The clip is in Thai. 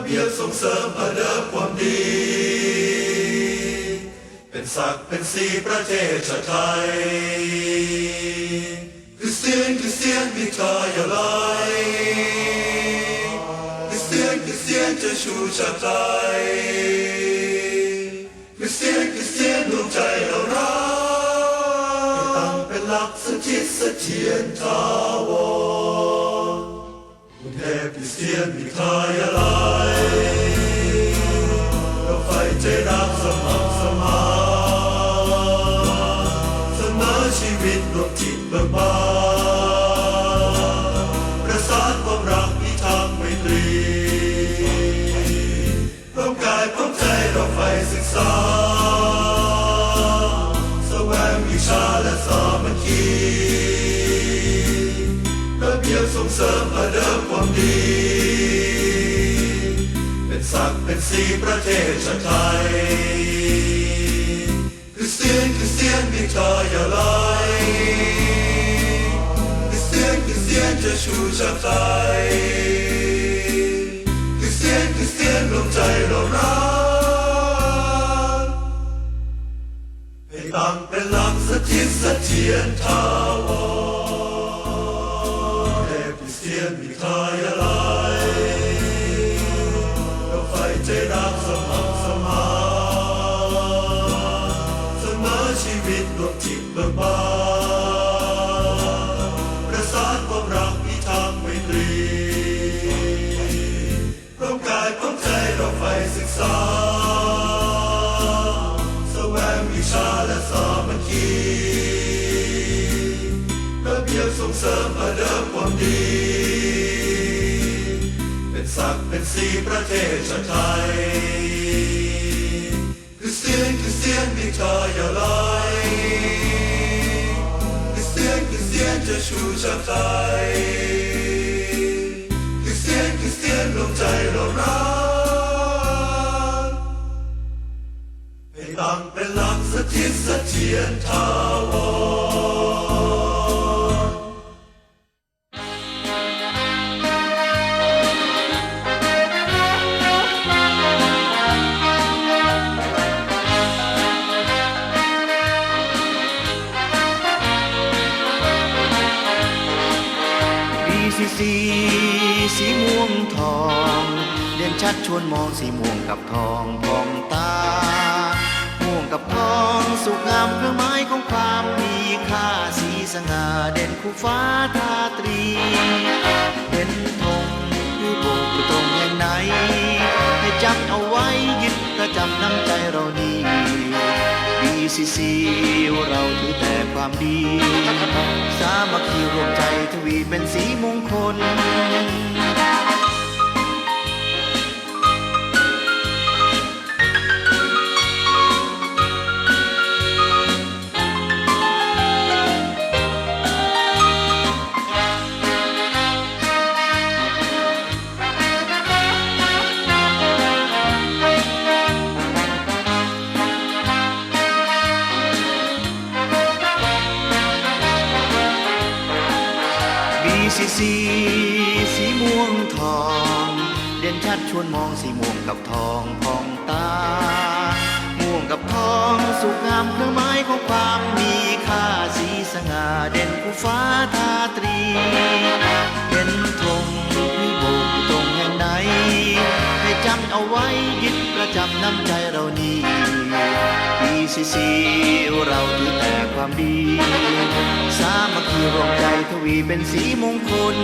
ระเบียบส่งเสริมประเดิมความดี เป็นศักดิ์เป็นสีประเทศชาติไทยคริสเตียนคริสเตียนมีทายาลายคริสเตียนคริสเตียนจะชูชาติไทยคริสเตียนคริสเตียนดวงใจเรารักตั้งเป็นหลักสถิตเสถียรถาวรกรุงเมิตรวมจิตเบิกบานประสานความรักพิทักษ์ไมตรีพร้อมกายพร้อมใจเราไฟศึกษาแสวงวิชาและสามัคคีระเบียบส่งเสริมประเดิมความดี เป็นศักดิ์เป็นสีประเทศชาติไทย จากใจคริสเตียนคริสเตียนรวมใจเรารักให้ตั้งเป็นหลักสถิตสถียรถาวรให้คริสเตียนมีทายาลายเราไฟใจรักสม่ำเสมอเสมอชีวิตรวมจิตเบิกบาน ษา แสวงวิชาและสามัคคีระเบียบส่งเสริมประเดิมความดี เป็นศักดิ์เป็นสีประเทศชาติไทยคริสเตียนคริสเตียนมีทายาลายคริสเตียนคริสเตียนจะชูชาติไทยคริสเตียนคริสเตียนรวมใจเรารัก ตั้งเป็นหลักสถิตเสถียรถาวร BCC สีสีม่วงทอง เด่นชัดชวนมองสีม่วงกับทองพองตา กับทองสุขงามเครื่องหมายของความมีค่าสีสง่าเด่นคู่ฟ้าทาตรีเด่นธงคือบกอยู่ตรงแห่งไหน ให้จำเอาไว้ยึดประจำน้ำใจเราดี BCC เราถือแต่ความดี สามัคคีรวมใจทวีเป็นสีมงคล BCC สีม่วงทอง เด่นชัดชวนมองสีม่วงกับทองพองตา ม่วงกับทองสุขงามเครื่องหมายของความมีค่าสีสง่าเด่นคู่ฟ้าทาตรีเด่นธงที่โบกตรงแห่งไหนให้จำเอาไว้ยึดประจำน้ำใจเรานี้ BCC เราดูแต่ความดี สามัคคีรวมใจทวีเป็นสีมงคล